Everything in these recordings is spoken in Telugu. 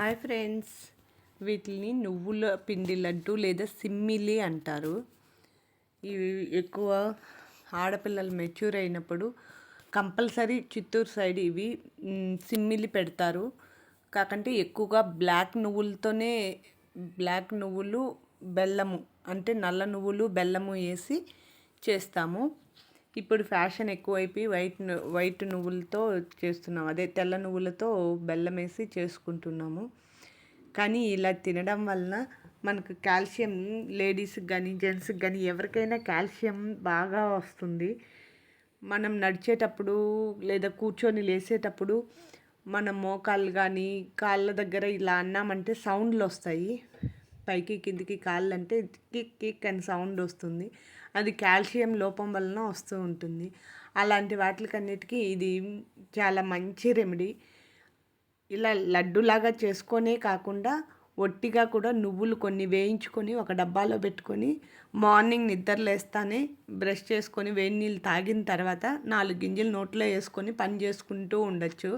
Hi friends. వీటిని నువ్వుల పిండి లడ్డు లేదా సిమ్మిలి అంటారు. ఇవి ఎక్కువ ఆడపిల్లలు మెచ్యూర్ అయినప్పుడు కంపల్సరీ చిత్తూరు సైడ్ ఇవి సిమ్మిలి పెడతారు. కాకంటే ఎక్కువగా బ్లాక్ నువ్వులతోనే బ్లాక్ నువ్వులు బెల్లము అంటే నల్ల నువ్వులు బెల్లము వేసి చేస్తాము. ఇప్పుడు ఫ్యాషన్ ఎక్కువైపోయి వైట్ వైట్ నువ్వులతో చేస్తున్నాం. అదే తెల్ల నువ్వులతో బెల్లం వేసి చేసుకుంటున్నాము. కానీ ఇలా తినడం వలన మనకు కాల్షియం లేడీస్కి కానీ జెంట్స్కి కానీ ఎవరికైనా కాల్షియం బాగా వస్తుంది. మనం నడిచేటప్పుడు లేదా కూర్చొని లేసేటప్పుడు మన మోకాళ్ళు కానీ కాళ్ళ దగ్గర ఇలా అన్నామంటే సౌండ్లు వస్తాయి. పైకి కిందికి కాళ్ళు అంటే కిక్ కిక్ అని సౌండ్ వస్తుంది. అది కాల్షియం లోపం వలన వస్తూ ఉంటుంది. అలాంటి వాటికన్నిటికీ ఇది చాలా మంచి రెమెడీ. ఇలా లడ్డులాగా చేసుకొనే కాకుండా ఒట్టిగా కూడా నువ్వులు కొన్ని వేయించుకొని ఒక డబ్బాలో పెట్టుకొని మార్నింగ్ నిద్ర లేస్తానే బ్రష్ చేసుకొని వేడి నీళ్ళు తాగిన తర్వాత నాలుగు గింజలు నోట్లో వేసుకొని పని చేసుకుంటూ ఉండొచ్చు.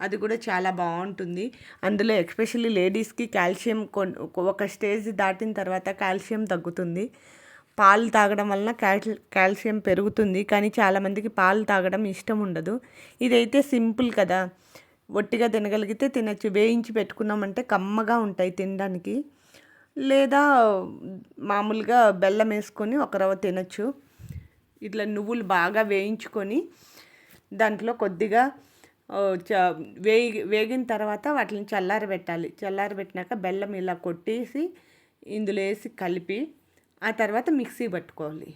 అది కూడా చాలా బాగుంటుంది. అందులో ఎక్స్పెషల్లీ లేడీస్కి కాల్షియం ఒక స్టేజ్ దాటిన తర్వాత కాల్షియం తగ్గుతుంది. పాలు తాగడం వలన కాల్ కాల్షియం పెరుగుతుంది. కానీ చాలామందికి పాలు తాగడం ఇష్టం ఉండదు. ఇదైతే సింపుల్ కదా. ఒట్టిగా తినగలిగితే తినచ్చు. వేయించి పెట్టుకున్నామంటే కమ్మగా ఉంటాయి తినడానికి. లేదా మామూలుగా బెల్లం వేసుకొని ఒక రవ్వ తినచ్చు. ఇట్లా నువ్వులు బాగా వేయించుకొని దాంట్లో కొద్దిగా వేగి వేగిన తర్వాత వాటిని చల్లారబెట్టాలి చల్లారబెట్టినాక బెల్లం ఇలా కొట్టేసి ఇందులో వేసి కలిపి ఆ తర్వాత మిక్సీ పట్టుకోవాలి.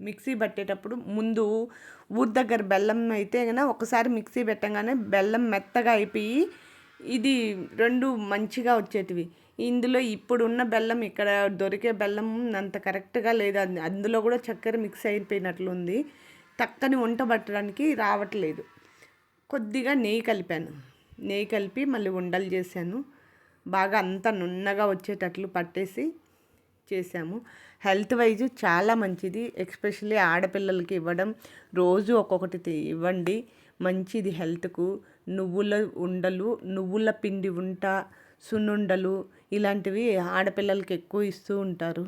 మిక్సీ పట్టేటప్పుడు ముందు ఊరి దగ్గర బెల్లం అయితే కనుక ఒకసారి మిక్సీ పెట్టగానే బెల్లం మెత్తగా అయిపోయి ఇది రెండు మంచిగా వచ్చేటివి. ఇందులో ఇప్పుడున్న బెల్లం ఇక్కడ దొరికే బెల్లం అంత కరెక్ట్గా లేదు. అందులో కూడా చక్కెర మిక్స్ అయిపోయినట్లుంది. తక్కని వంట పట్టడానికి రావట్లేదు. కొద్దిగా నెయ్యి కలిపాను. నెయ్యి కలిపి మళ్ళీ ఉండలు చేశాను. బాగా అంతా నున్నగా వచ్చేటట్లు పట్టేసి చేసాము హెల్త్ వైజ్ చాలా మంచిది. ఎక్స్పెషల్లీ ఆడపిల్లలకి ఇవ్వడం. రోజు ఒక్కొక్కటి ఇవ్వండి. మంచిది హెల్త్కు. నువ్వుల ఉండలు నువ్వుల పిండి ఉంట సున్నుండలు ఇలాంటివి ఆడపిల్లలకి ఎక్కువ ఇస్తూ ఉంటారు.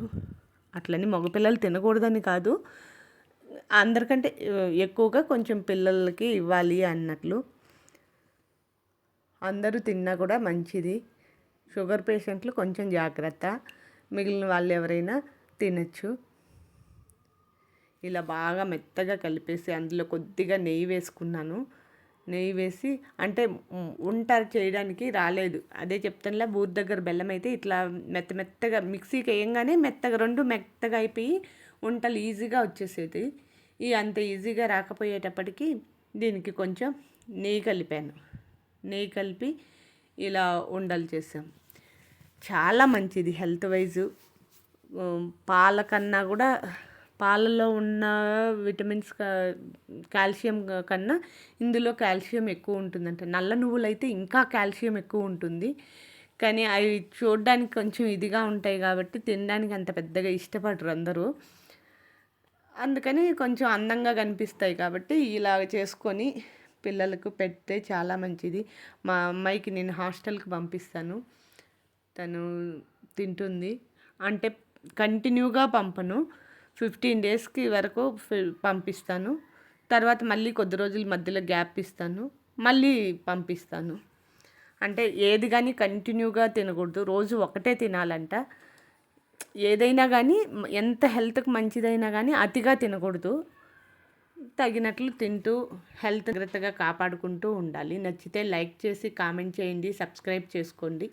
అట్లని మగపిల్లలు తినకూడదని కాదు. అందరికంటే ఎక్కువగా కొంచెం పిల్లలకి ఇవ్వాలి అన్నట్లు. అందరూ తిన్నా కూడా మంచిది. షుగర్ పేషెంట్లు కొంచెం జాగ్రత్త. మిగిలిన వాళ్ళు ఎవరైనా తినచ్చు. ఇలా బాగా మెత్తగా కలిపేసి అందులో కొద్దిగా నెయ్యి వేసుకున్నాను. నెయ్యి వేసి అంటే ఉంటారు చేయడానికి రాలేదు. అదే చెప్తానులే బూర్ దగ్గర బెల్లం అయితే ఇట్లా మెత్త మెత్తగా మిక్సీకి వేయంగానే మెత్తగా రెండు మెత్తగా అయిపోయి వంటలు ఈజీగా వచ్చేసేది. ఈ అంత ఈజీగా రాకపోయేటప్పటికీ దీనికి కొంచెం నెయ్యి కలిపాను. నెయ్యి కలిపి ఇలా ఉండలు చేసాం చాలా మంచిది హెల్త్ వైజు. పాల కన్నా కూడా పాలలో ఉన్న విటమిన్స్ కాల్షియం కన్నా ఇందులో కాల్షియం ఎక్కువ ఉంటుందంట. నల్ల నువ్వులు అయితే ఇంకా కాల్షియం ఎక్కువ ఉంటుంది. కానీ అవి చూడడానికి కొంచెం ఇదిగా ఉంటాయి కాబట్టి తినడానికి అంత పెద్దగా ఇష్టపడరు అందరూ. అందుకని కొంచెం అందంగా కనిపిస్తాయి కాబట్టి ఇలా చేసుకొని పిల్లలకు పెడితే చాలా మంచిది. మా అమ్మాయికి నేను హాస్టల్కి పంపిస్తాను. తను తింటుంది. అంటే కంటిన్యూగా పంపను. ఫిఫ్టీన్ డేస్కి వరకు పంపిస్తాను. తర్వాత మళ్ళీ కొద్ది రోజుల మధ్యలో గ్యాప్ ఇస్తాను. మళ్ళీ పంపిస్తాను. అంటే ఏది కానీ కంటిన్యూగా తినకూడదు. రోజు ఒకటే తినాలంట. ఏదైనా కానీ ఎంత హెల్త్కి మంచిదైనా కానీ అతిగా తినకూడదు. తగినట్లు తింటూ హెల్త్ జాగ్రత్తగా కాపాడుకుంటూ ఉండాలి. నచ్చితే లైక్ చేసి కామెంట్ చేయండి సబ్స్క్రైబ్ చేసుకోండి.